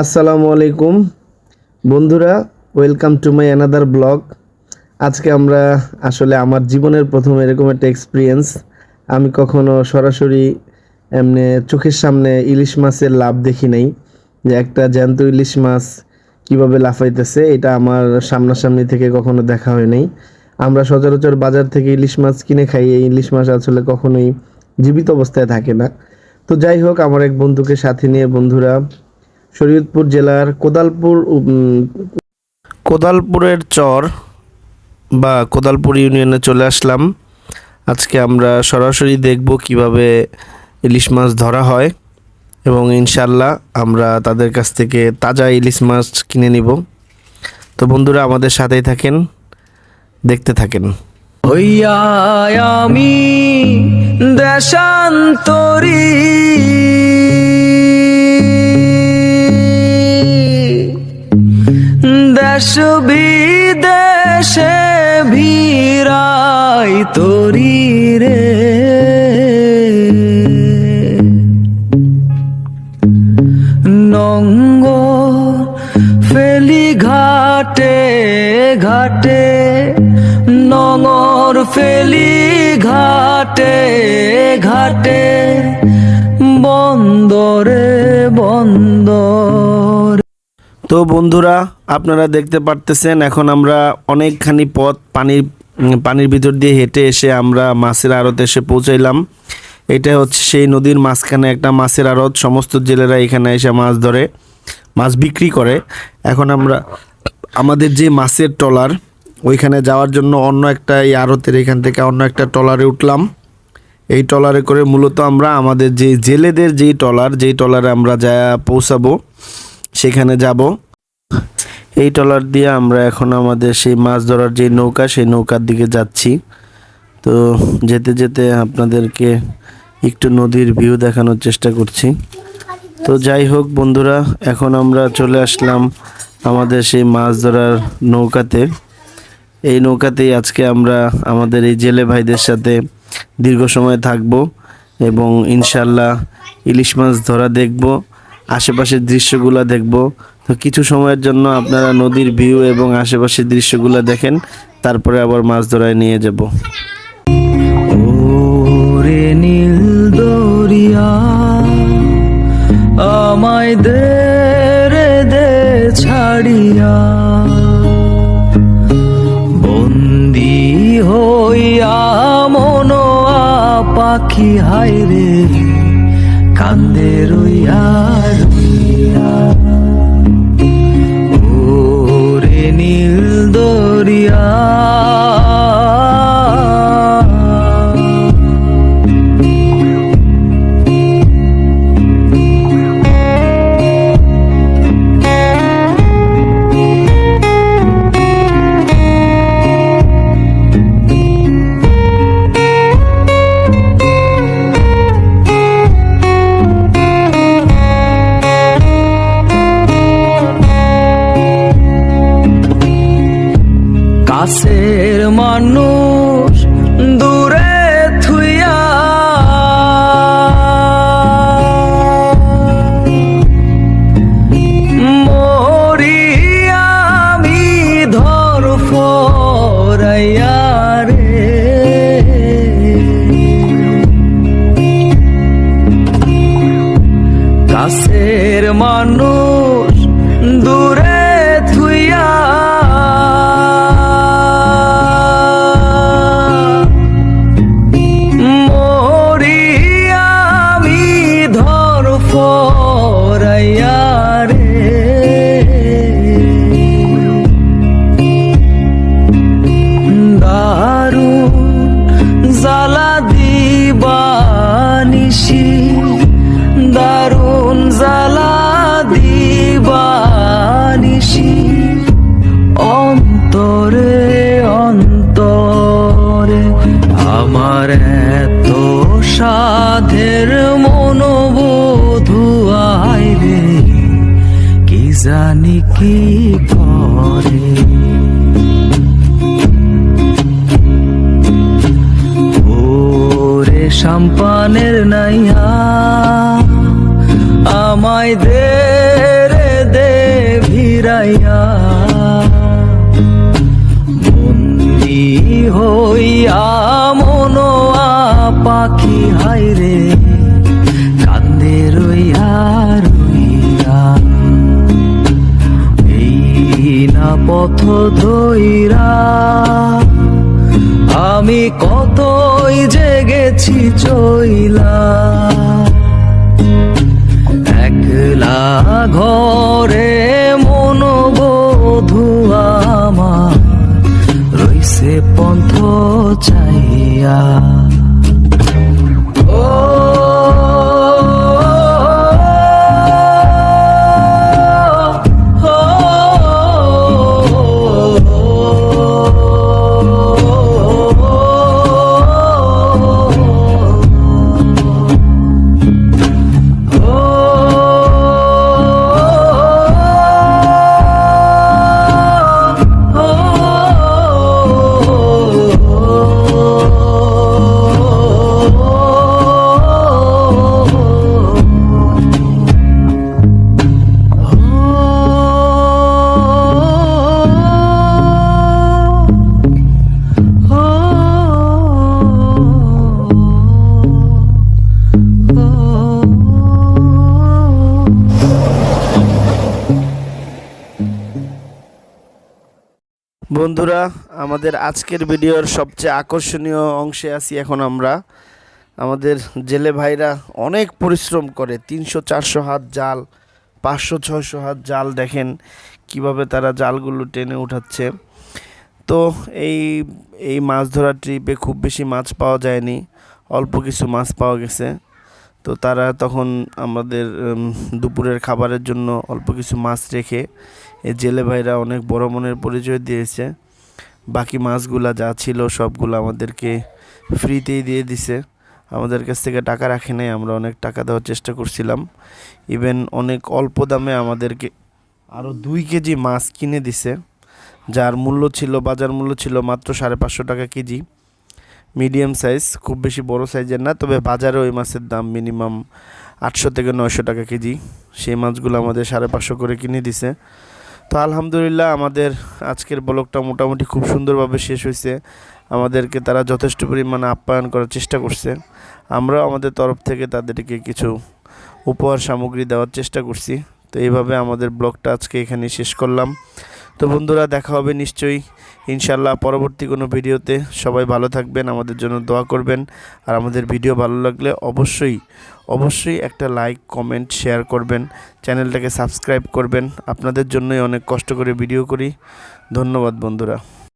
আসসালামু আলাইকুম। বন্ধুরা welcome to my another blog আজকে আমরা আসলে আমার জীবনের প্রথম এরকম একটা এক্সপিরিয়েন্স আমি কখনো সরাসরি এমনি চোখের সামনে ইলিশ মাছের লাভ দেখি নাই। যে একটা জ্যান্ত ইলিশ মাছ কীভাবে লাফাইতেছে, এটা আমার সামনাসামনি থেকে কখনো দেখা হয় নাই। আমরা সচরাচর বাজার থেকে ইলিশ মাছ কিনে খাই, এই ইলিশ মাছ আসলে কখনোই জীবিত অবস্থায় থাকে না। তো যাই হোক, আমার এক বন্ধুকে সাথে নিয়ে বন্ধুরা শরীয়তপুর জেলার কোদালপুর কোদালপুরের চর বা কোদালপুর ইউনিয়নে চলে আসলাম। আজকে আমরা সরাসরি দেখব কীভাবে ইলিশ মাছ ধরা হয় এবং ইনশাল্লাহ আমরা তাদের কাছ থেকে তাজা ইলিশ মাছ কিনে নিব। তো বন্ধুরা আমাদের সাথেই থাকেন দেখতে থাকেন। আমি দেশান্তরী। দেশ বিদেশে ভিড়াই তরি রে। নঙ্গ ফেলি ঘাটে ঘাটে নঙর ফেলি ঘাটে ঘাটে, বন্দরে বন্দর। তো বন্ধুরা, আপনারা দেখতে পারতেছেন, এখন আমরা অনেকখানি পথ পানির পানির ভিতর দিয়ে হেঁটে এসে আমরা মাছের আড়তে এসে পৌঁছাইলাম। এটা হচ্ছে সেই নদীর মাঝখানে একটা মাছের আড়ত। সমস্ত জেলেরা এখানে এসে মাছ ধরে, মাছ বিক্রি করে। এখন আমরা, আমাদের যে মাছের ট্রলার, ওইখানে যাওয়ার জন্য অন্য একটা এই আড়তের এখান থেকে অন্য একটা ট্রলারে উঠলাম। এই ট্রলারে করে মূলত আমরা আমাদের যে জেলেদের যেই ট্রলার, যেই ট্রলারে আমরা যা পৌঁছাবো সেখানে যাব। এই ট্রলার দিয়ে আমরা এখন আমাদের সেই মাছ ধরার যে নৌকা, সেই নৌকার দিকে যাচ্ছি। তো যেতে যেতে আপনাদেরকে একটু নদীর ভিউ দেখানোর চেষ্টা করছি। তো যাই হোক বন্ধুরা, এখন আমরা চলে আসলাম আমাদের সেই মাছ ধরার নৌকাতে। এই নৌকাতেই আজকে আমরা আমাদের এই জেলে ভাইদের সাথে দীর্ঘ সময় থাকব এবং ইনশাল্লাহ ইলিশ মাছ ধরা দেখব। আশেপাশের দৃশ্যগুলো দেখব। তো কিছু সময়ের জন্য আপনারা নদীর ভিউ এবং আশেপাশের দৃশ্যগুলো দেখেন, তারপরে আবার মাছ ধরায় নিয়ে যাব। নীল দরিয়া, আমায় দে রে দে ছাড়িয়া। বন্দি হইয়া মনোয়া পাখি, হায় রে, কান্দে রইয়া কাছের মানুষ পথ ধৈরা আমি কতই জেগেছি চইলা। একলা ঘরে মনোবধুয়া বন্ধুরা, আমাদের আজকের ভিডিওর সবচেয়ে আকর্ষণীয় অংশে আছি এখন আমরা। আমাদের জেলে ভাইরা অনেক পরিশ্রম করে, তিনশো, চারশো হাত জাল, পাঁচশো, ছয়শো হাত জাল দেখেন কীভাবে তারা জালগুলো টেনে উঠাচ্ছে। তো এই এই মাছ ধরার ট্রিপে খুব বেশি মাছ পাওয়া যায়নি, অল্প কিছু মাছ পাওয়া গেছে। তো তারা তখন আমাদের দুপুরের খাবারের জন্য অল্প কিছু মাছ রেখে এই জেলে ভাইরা অনেক বড় মনের পরিচয় দিয়েছে। বাকি মাছগুলা যা ছিল সবগুলো আমাদেরকে ফ্রিতেই দিয়ে দিছে। আমাদের কাছ থেকে টাকা রাখে নাই, আমরা অনেক টাকা দেওয়ার চেষ্টা করছিলাম। ইভেন অনেক অল্প দামে আমাদেরকে আরও দুই কেজি মাছ কিনে দিছে, যার মূল্য ছিল, বাজার মূল্য ছিল মাত্র সাড়ে পাঁচশো টাকা কেজি। মিডিয়াম সাইজ খুব বেশি বড় সাইজের না, তবে বাজারে ওই মাছের দাম মিনিমাম আটশো থেকে নয়শো টাকা কেজি। সেই মাছগুলো আমাদের সাড়ে পাঁচশো করে কিনে দিছে। তো আলহামদুলিল্লাহ আমাদের আজকের ব্লগটা মোটামুটি খুব সুন্দরভাবে শেষ হয়েছে। আমাদেরকে তারা যথেষ্ট পরিমাণে আপ্যায়ন করার চেষ্টা করছে। আমরাও আমাদের তরফ থেকে তাদেরকে কিছু উপহার সামগ্রী দেওয়ার চেষ্টা করছি। তো এইভাবে আমাদের ব্লগটা আজকে এখানে শেষ করলাম। তো বন্ধুরা, দেখা হবে নিশ্চয়ই। ইনশাল্লাহ পরবর্তী কোনো ভিডিওতে। সবাই ভালো থাকবেন, আমাদের জন্য দোয়া করবেন। আর আমাদের ভিডিও ভালো লাগলে অবশ্যই অবশ্যই একটা লাইক, কমেন্ট, শেয়ার করবেন। চ্যানেলটাকে সাবস্ক্রাইব করবেন। আপনাদের জন্যই অনেক কষ্ট করে ভিডিও করি। ধন্যবাদ বন্ধুরা।